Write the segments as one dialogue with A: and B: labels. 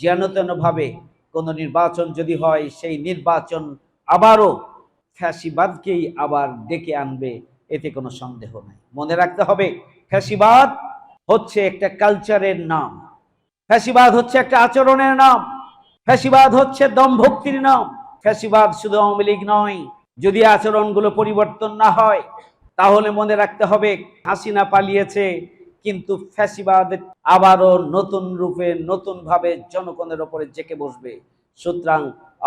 A: যেন তেনভাবে কোনো নির্বাচন যদি হয়, সেই নির্বাচন আবারও ফ্যাসিবাদকেই আবার ডেকে আনবে, এতে কোনো সন্দেহ নাই। মনে রাখতে হবে, ফ্যাসিবাদ হচ্ছে একটা কালচারের নাম। ফ্যাসিবাদ হচ্ছে একটা আচরণের নাম। ফ্যাসিবাদ হচ্ছে দমভক্তির নাম। ফ্যাসিবাদ শুধু আওয়ামী লীগ নয়, যদি আচরণগুলো পরিবর্তন না হয়, তাহলে মনে রাখতে হবে, হাসিনা পালিয়েছে কিন্তু ফ্যাসিবাদ আবারও নতুন রূপে নতুন ভাবে জনগণের ওপরে জেকে বসবে। সুতরাং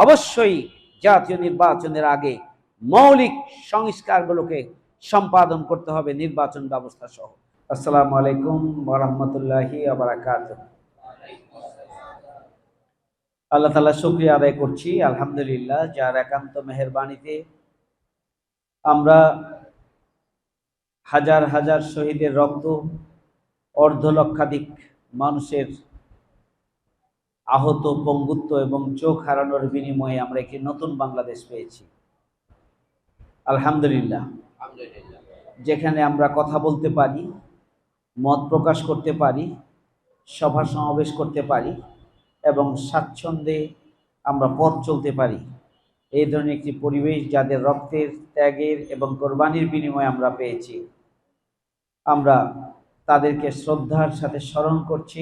A: অবশ্যই জাতীয় নির্বাচনের আগে মৌলিক সংস্কারগুলোকে সম্পাদন করতে হবে নির্বাচন ব্যবস্থা সহ। আসসালামু আলাইকুম ওরহমতুল্লাহি আল্লাহ তালা শুক্রিয়া আদায় করছি। আলহামদুলিল্লাহ, যার একান্ত মেহরবানিতে আমরা হাজার হাজার শহীদের রক্ত অর্ধ লক্ষাধিক মানুষের আহত পঙ্গুত্ব এবং চোখ হারানোর বিনিময়ে আমরা একটি নতুন বাংলাদেশ পেয়েছি। আলহামদুলিল্লাহ। যেখানে আমরা কথা বলতে পারি মত প্রকাশ করতে পারি সভা সমাবেশ করতে পারি এবং স্বাচ্ছন্দ্যে আমরা পথ চলতে পারি। এই ধরনের একটি পরিবেশ যাদের রক্তের ত্যাগের এবং কোরবানির বিনিময়ে আমরা পেয়েছি। আমরা তাদেরকে শ্রদ্ধার সাথে স্মরণ করছি।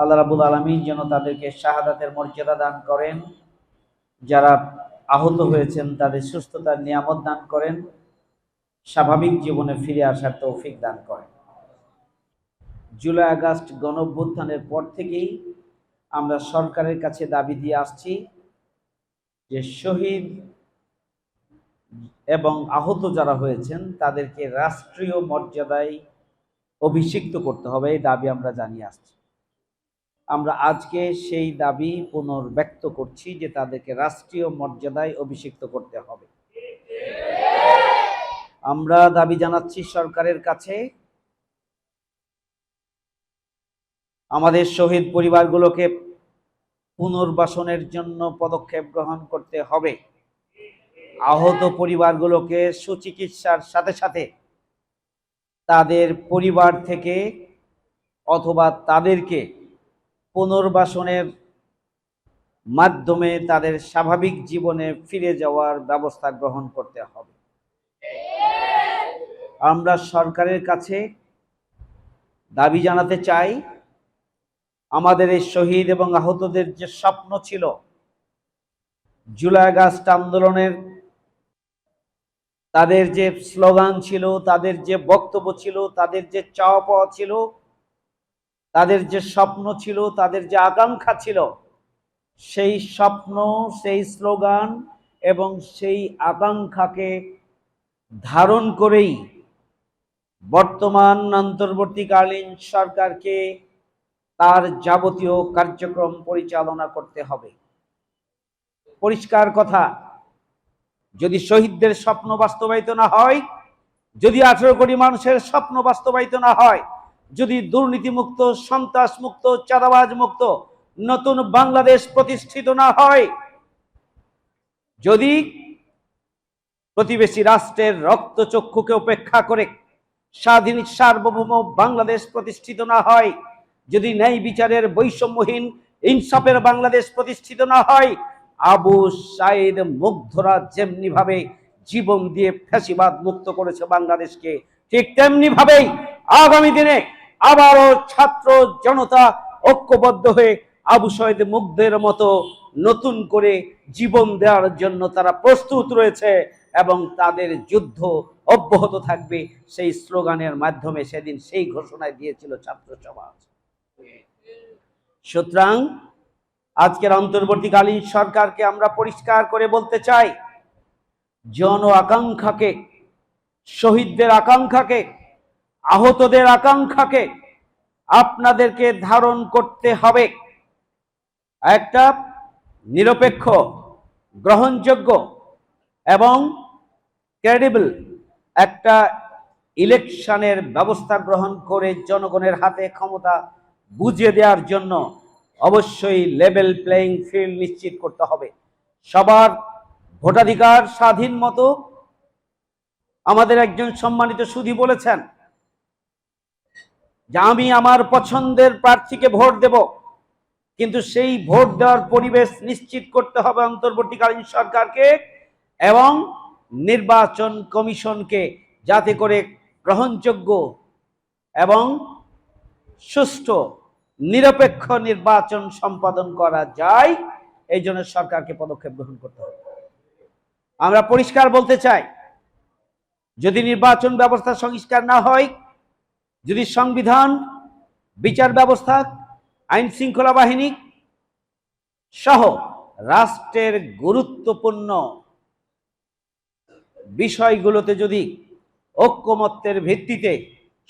A: আল্লাহ রাবুল আলমিন যেন তাদেরকে শাহাদাতের মর্যাদা দান করেন। যারা আহত হয়েছেন, তাদের সুস্থতার নিয়ামত দান করেন। স্বাভাবিক জীবনে ফিরে আসার তৌফিক দান করেন। জুলাই আগস্ট গণঅভ্যুত্থানের পর থেকেই আমরা সরকারের কাছে দাবি দিয়ে আসছি যে শহীদ এবং আহত যারা হয়েছেন, তাদেরকে রাষ্ট্রীয় মর্যাদায় অভিষিক্ত করতে হবে, এই দাবি আমরা জানিয়ে আসছি। আমরা আজকে সেই দাবি পুনর্ব্যক্ত করছি যে তাদেরকে রাষ্ট্রীয় মর্যাদায় অভিষিক্ত করতে হবে। আমরা দাবি জানাচ্ছি সরকারের কাছে, আমাদের শহীদ পরিবারগুলোকে পুনর্বাসনের জন্য পদক্ষেপ গ্রহণ করতে হবে। আহত পরিবারগুলোকে সুচিকিৎসার সাথে সাথে তাদের পরিবার থেকে অথবা তাদেরকে পুনর্বাসনের মাধ্যমে তাদের স্বাভাবিক জীবনে ফিরে যাওয়ার ব্যবস্থা গ্রহণ করতে হবে। আমরা সরকারের কাছে দাবি জানাতে চাই, আমাদের এই শহীদ এবং আহতদের যে স্বপ্ন ছিল, জুলাই আগস্ট আন্দোলনের তাদের যে স্লোগান ছিল, তাদের যে বক্তব্য ছিল, তাদের যে চাওয়া পাওয়া ছিল, তাদের যে স্বপ্ন ছিল, তাদের যে আকাঙ্ক্ষা ছিল, সেই স্বপ্ন, সেই স্লোগান এবং সেই আকাঙ্ক্ষাকে ধারণ করেই বর্তমান অন্তর্বর্তীকালীন সরকারকে তার যাবতীয় কার্যক্রম পরিচালনা করতে হবে। পরিষ্কার কথা যদি শহীদদের স্বপ্ন বাস্তবায়িত না হয়, যদি আঠেরো কোটি মানুষের স্বপ্ন বাস্তবায়িত না হয়, যদি দুর্নীতিমুক্ত সন্ত্রাস মুক্ত চাঁদাবাজ মুক্ত নতুন বাংলাদেশ প্রতিষ্ঠিত না হয়, যদি প্রতিবেশী রাষ্ট্রের রক্তচক্ষুকে উপেক্ষা করে স্বাধীন সার্বভৌম বাংলাদেশ প্রতিষ্ঠিত না হয়, যদি ন্যায় বিচারের বৈষম্যহীন, ইনসাফের বাংলাদেশ প্রতিষ্ঠিত না হয় আবু সাইদ মুগ্ধরা যেমনি ভাবে জীবন দিয়ে ফ্যাসিবাদ মুক্ত করেছে বাংলাদেশকে, ঠিক তেমনি ভাবেই আগামী দিনে আবারও ছাত্র জনতা ঐক্যবদ্ধ হয়ে আবু সৈয়দ মুগ্ধের মতো নতুন করে জীবন দেওয়ার জন্য তারা প্রস্তুত রয়েছে এবং তাদের যুদ্ধ অব্যাহত থাকবে সেই স্লোগানের মাধ্যমে সেদিন সেই ঘোষণায় দিয়েছিল ছাত্র সমাজ সুতরাং আজকের অন্তর্বর্তীকালীন সরকারকে আমরা পরিষ্কার করে বলতে চাই, জন আকাঙ্ক্ষাকে, শহীদদের আকাঙ্ক্ষাকে, আহতদের আকাঙ্ক্ষাকে আপনাদেরকে ধারণ করতে হবে। একটা নিরপেক্ষ, গ্রহণযোগ্য এবং ক্রেডিবল একটা ইলেকশনের ব্যবস্থা গ্রহণ করে জনগণের হাতে ক্ষমতা বুঝিয়ে দেওয়ার জন্য অবশ্যই লেভেল প্লেয়িং ফিল্ড নিশ্চিত করতে হবে। সবার ভোটাধিকার স্বাধীন মতো আমাদের একজন সম্মানিত সুধী বলেছেন, যে আমি আমার পছন্দের প্রার্থীকে ভোট দেব, কিন্তু সেই ভোট দেওয়ার পরিবেশ নিশ্চিত করতে হবে অন্তর্বর্তীকালীন সরকারকে এবং নির্বাচন কমিশনকে যাতে করে গ্রহণযোগ্য এবং সুষ্ঠু নিরপেক্ষ নির্বাচন সম্পাদন করা যায়, এই জন্য সরকারকে পদক্ষেপ গ্রহণ করতে হবে। আমরা পরিষ্কার বলতে চাই, যদি নির্বাচন ব্যবস্থা সংস্কার না হয়, যদি সংবিধান, বিচার ব্যবস্থা, আইন শৃঙ্খলা বাহিনী সহ রাষ্ট্রের গুরুত্বপূর্ণ বিষয়গুলোতে যদি ঐক্যমত্যের ভিত্তিতে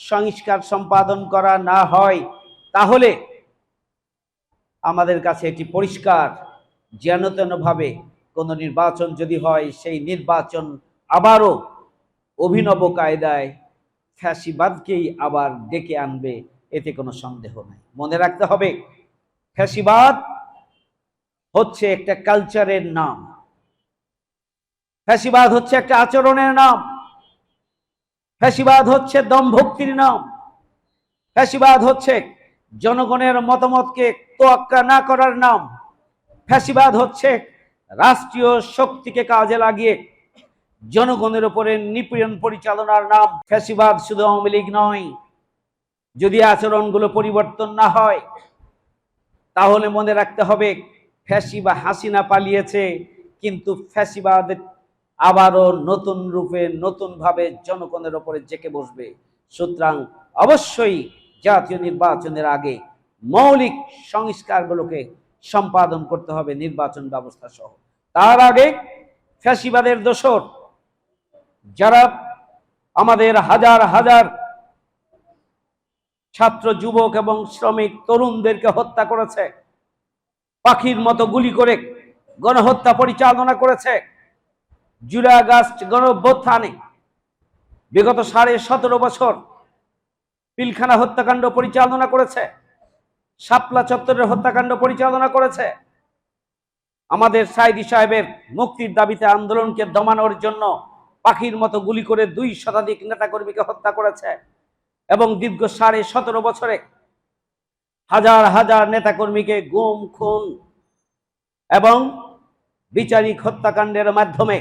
A: সংস্কার সম্পাদন করা না হয় তাহলে আমাদের কাছে এটি পরিষ্কার যেন তেনভাবে কোনো নির্বাচন যদি হয়, সেই নির্বাচন আবারও অভিনব কায়দায় ফ্যাসিবাদকেই আবার ডেকে আনবে, এতে কোনো সন্দেহ নাই। মনে রাখতে হবে, ফ্যাসিবাদ হচ্ছে একটা কালচারের নাম। ফ্যাসিবাদ হচ্ছে একটা আচরণের নাম। ফ্যাসিবাদ হচ্ছে দমভক্তির নাম। ফ্যাসিবাদ হচ্ছে জনগণের মতামতকে তোয়াক্কা না করার নাম ফ্যাসিবাদ হচ্ছে। রাষ্ট্রীয় শক্তিকে কাজে লাগিয়ে জনগণের উপরে নিপীড়ন পরিচালনার নাম ফ্যাসিবাদ শুধু আওয়ামী লীগ নয়। যদি আচরণগুলো পরিবর্তন না হয়, তাহলে মনে রাখতে হবে ফ্যাসি বা হাসিনা পালিয়েছে, কিন্তু ফ্যাসিবাদ আবারও নতুন রূপে নতুনভাবে জনগণের ওপরে জেকে বসবে। সুতরাং অবশ্যই জাতীয় নির্বাচনের আগে মৌলিক সংস্কারগুলোকে সম্পাদন করতে হবে নির্বাচন ব্যবস্থা সহ। তার আগে ফ্যাসিবাদের দোষর, যারা আমাদের হাজার হাজার ছাত্র, যুবক এবং শ্রমিক তরুণদেরকে হত্যা করেছে, পাখির মতো গুলি করে গণহত্যা পরিচালনা করেছে জুলাই আগস্ট গণভ্যুত্থানে বিগত সাড়ে সতেরো বছর পিলখানা হত্যাকাণ্ড পরিচালনা করেছে, শাপলা চত্বরের হত্যাকাণ্ড পরিচালনা করেছে। আমাদের সাইদি সাহেবের মুক্তির দাবিতে আন্দোলনকে দমানোর জন্য পাখির মতো গুলি করে দুই শতাধিক নেতাকর্মীকে হত্যা করেছে এবং দীর্ঘ সাড়ে সতেরো বছরে হাজার হাজার নেতাকর্মীকে গুম, খুন এবং বিচারিক হত্যাকাণ্ডের মাধ্যমে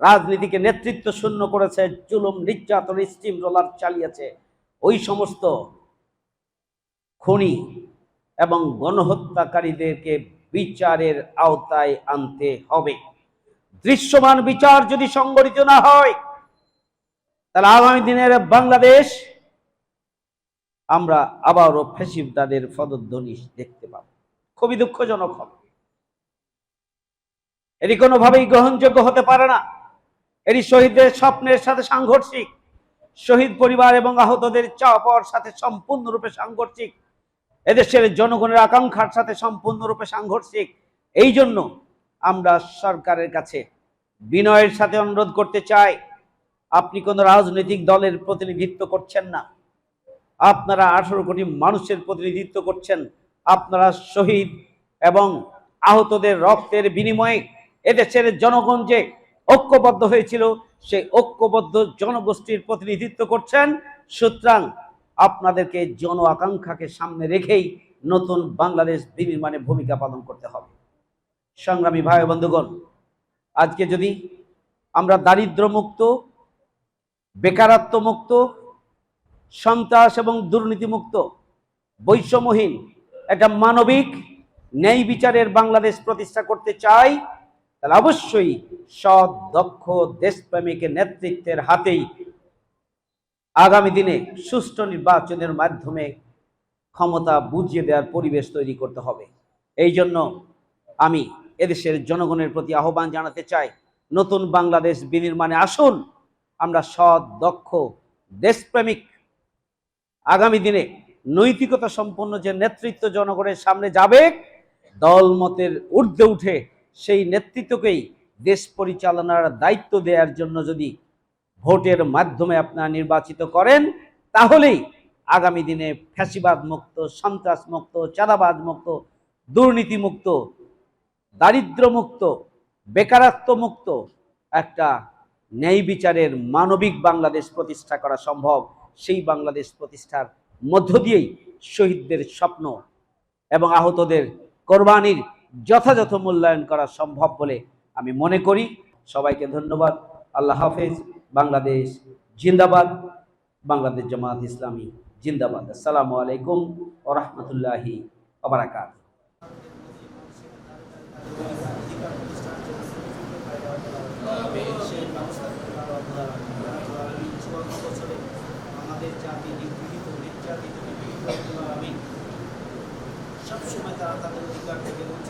A: রাজনীতিকে নেতৃত্ব শূন্য করেছে, জুলুম, নির্যাতন, স্টিম রোলার চালিয়েছে। ওই সমস্ত খনি এবং গণহত্যাকারীদেরকে বিচারের আওতায় আনতে হবে। দৃশ্যমান বিচার যদি সংগঠিত না হয়, তাহলে আগামী দিনের বাংলাদেশ আমরা আবারও ফেসিবদাদের পদধ্বনি দেখতে পাব। খুবই দুঃখজনক হবে। এটি কোনোভাবেই গ্রহণযোগ্য হতে পারে না। এটি শহীদদের স্বপ্নের সাথে সাংঘর্ষিক। শহীদ পরিবার এবং আহতদের চাওয়া পাওয়ার সাথে সম্পূর্ণরূপে সাংঘর্ষিক। এদেশের জনগণের আকাঙ্ক্ষার সাথে সম্পূর্ণরূপে সাংঘর্ষিক। এই জন্য আমরা সরকারের কাছে বিনয়ের সাথে অনুরোধ করতে চাই, আপনি কোনো রাজনৈতিক দলের প্রতিনিধিত্ব করছেন না। আপনারা আঠারো কোটি মানুষের প্রতিনিধিত্ব করছেন। আপনারা শহীদ এবং আহতদের রক্তের বিনিময়ে এদেশের জনগণ যে ঐক্যবদ্ধ হয়েছিল সেই ঐক্যবদ্ধ জনগোষ্ঠীর প্রতিনিধিত্ব করছেন। সুতরাং আপনাদেরকে জন আকাঙ্ক্ষাকে সামনে রেখেই নতুন বাংলাদেশ বিনির্মাণে ভূমিকা পালন করতে হবে। সংগ্রামী ভাই বন্ধুগণ, আজকে যদি আমরা দারিদ্র মুক্ত বেকারত্ব মুক্ত সন্ত্রাস এবং দুর্নীতিমুক্ত, বৈষম্যহীন একটা মানবিক ন্যায় বিচারের বাংলাদেশ প্রতিষ্ঠা করতে চাই তাহলে অবশ্যই সৎ, দক্ষ দেশপ্রেমিক নেতৃত্বের হাতেই আগামী দিনে সুষ্ঠু নির্বাচনের মাধ্যমে ক্ষমতা বুঝিয়ে দেওয়ার পরিবেশ তৈরি করতে হবে। এই জন্য আমি এদেশের জনগণের প্রতি আহ্বান জানাতে চাই, নতুন বাংলাদেশ বিনির্মাণে আসুন, আমরা সৎ, দক্ষ, দেশপ্রেমিক আগামী দিনে নৈতিকতা সম্পন্ন যে নেতৃত্ব জনগণের সামনে যাবে, দলমতের ঊর্ধ্বে উঠে সেই নেতৃত্বকেই দেশ পরিচালনার দায়িত্ব দেওয়ার জন্য যদি ভোটের মাধ্যমে আপনারা নির্বাচিত করেন, তাহলেই আগামী দিনে ফ্যাসিবাদ মুক্ত সন্ত্রাস মুক্ত চাঁদাবাদ মুক্ত দুর্নীতি মুক্ত দারিদ্র মুক্ত বেকারত্ব মুক্ত একটা ন্যায় বিচারের মানবিক বাংলাদেশ প্রতিষ্ঠা করা সম্ভব। সেই বাংলাদেশ প্রতিষ্ঠার মধ্য দিয়েই শহীদদের স্বপ্ন এবং আহতদের কোরবানির যথাযথ মূল্যায়ন করা সম্ভব বলে আমি মনে করি সবাইকে ধন্যবাদ আল্লাহ হাফেজ বাংলাদেশ জিন্দাবাদ বাংলাদেশ জামাত ইসলামী জিন্দাবাদ আসসালামু আলাইকুম ও রহমতুল্লাহি নিপীড়িত সবসময় তারা তাদের অধিকার থেকে বঞ্চিত